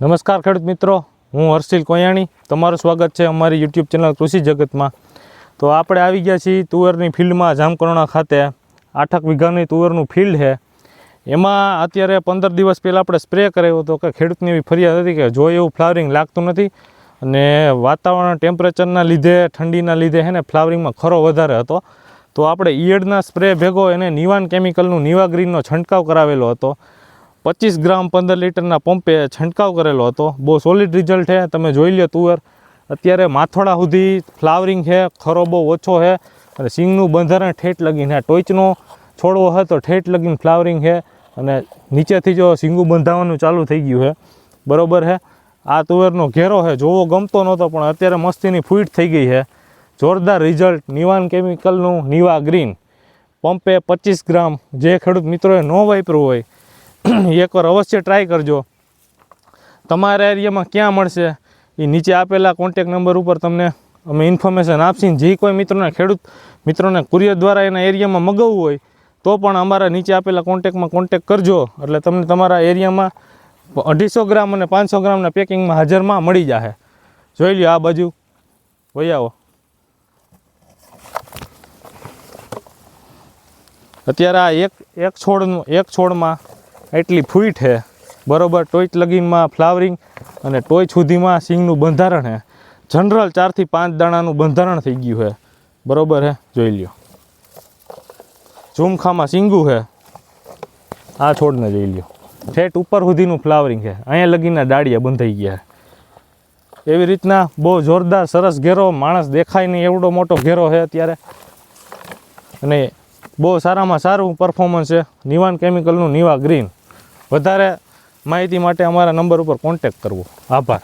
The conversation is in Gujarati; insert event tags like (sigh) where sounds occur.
નમસ્કાર ખેડૂત મિત્રો, હું હર્ષિલ કોયાણી. તમારું સ્વાગત છે અમારી યુટ્યુબ ચેનલ કૃષિ જગતમાં. તો આપણે આવી ગયા છીએ તુવેરની ફિલ્ડમાં, જામકરોણા ખાતે. આઠક વીઘાની તુવેરનું ફિલ્ડ છે. એમાં અત્યારે પંદર દિવસ પહેલાં આપણે સ્પ્રે કરાવ્યો હતો કે ખેડૂતની એવી ફરિયાદ હતી કે જો એવું ફ્લાવરિંગ લાગતું નથી અને વાતાવરણ ટેમ્પરેચરના લીધે, ઠંડીના લીધે છે ને ફ્લાવરિંગમાં ખરો વધારે હતો. તો આપણે ઈયળના સ્પ્રે ભેગો એને નિવાન કેમિકલનું નિવાગ્રીનનો છંટકાવ કરાવેલો હતો. પચીસ ગ્રામ પંદર લીટરના પંપે છંટકાવ કરેલો હતો. બહુ સોલિડ રિઝલ્ટ છે. તમે જોઈ લો તુવેર અત્યારે માથોડા સુધી ફ્લાવરિંગ છે. ખરો બહુ ઓછો છે. અને સિંગનું બંધારણ ઠેઠ લગીને આ ટોચનો છોડવો હોય તો ઠેઠ લગીને ફ્લાવરિંગ છે. અને નીચેથી જો સિંગું બંધાવાનું ચાલુ થઈ ગયું છે. બરોબર છે? આ તુવેરનો ઘેરો છે. જોવો ગમતો નહોતો, પણ અત્યારે મસ્તીની ફૂટ થઈ ગઈ છે. જોરદાર રિઝલ્ટ નિવાન કેમિકલનું નિવા ગ્રીન પંપે પચીસ ગ્રામ. જે ખેડૂત મિત્રોએ ન વાપર્યું હોય (clears throat) એકવાર અવશ્ય ટ્રાય કરજો. તમારા એરિયામાં ક્યાં મળશે? એ નીચે આપેલા કોન્ટેક નંબર ઉપર તમને અમે ઇન્ફોર્મેશન આપશી જે કોઈ મિત્રોને ખેડૂત મિત્રોને કુરિયર દ્વારા એના એરિયામાં મગાવવું હોય, તો પણ અમારા નીચે આપેલા કોન્ટેકમાં કોન્ટેક કરજો. એટલે તમને તમારા એરિયામાં અઢીસો ગ્રામ અને પાંચસો ગ્રામના પેકિંગમાં હાજરમાં મળી જશે જોઈ લ્યો આ બાજુ. વહી આવો. અત્યારે આ એક એક છોડનું એક છોડમાં એટલી ફૂટ છે. બરોબર, ટોચ લગીનમાં ફ્લાવરિંગ અને ટોચ સુધીમાં સિંગનું બંધારણ છે. જનરલ ચારથી પાંચ દાણાનું બંધારણ થઈ ગયું છે. બરોબર હે જોઈ લ્યો. ઝુમખામાં સિંગું છે. આ છોડને જોઈ લ્યો. ઠેઠ ઉપર સુધીનું ફ્લાવરિંગ છે. અહીંયા લગીના ડાળિયા બંધાઈ ગયા એવી રીતના બહુ જોરદાર, સરસ ઘેરો માણસ દેખાય નહીં. એવડો મોટો ઘેરો છે અત્યારે. અને બહુ સારામાં સારું પરફોર્મન્સ છે. નિવાન કેમિકલનું નિવા ગ્રીન વધારે માહિતી માટે અમારા નંબર ઉપર કોન્ટેક કરવો. આભાર.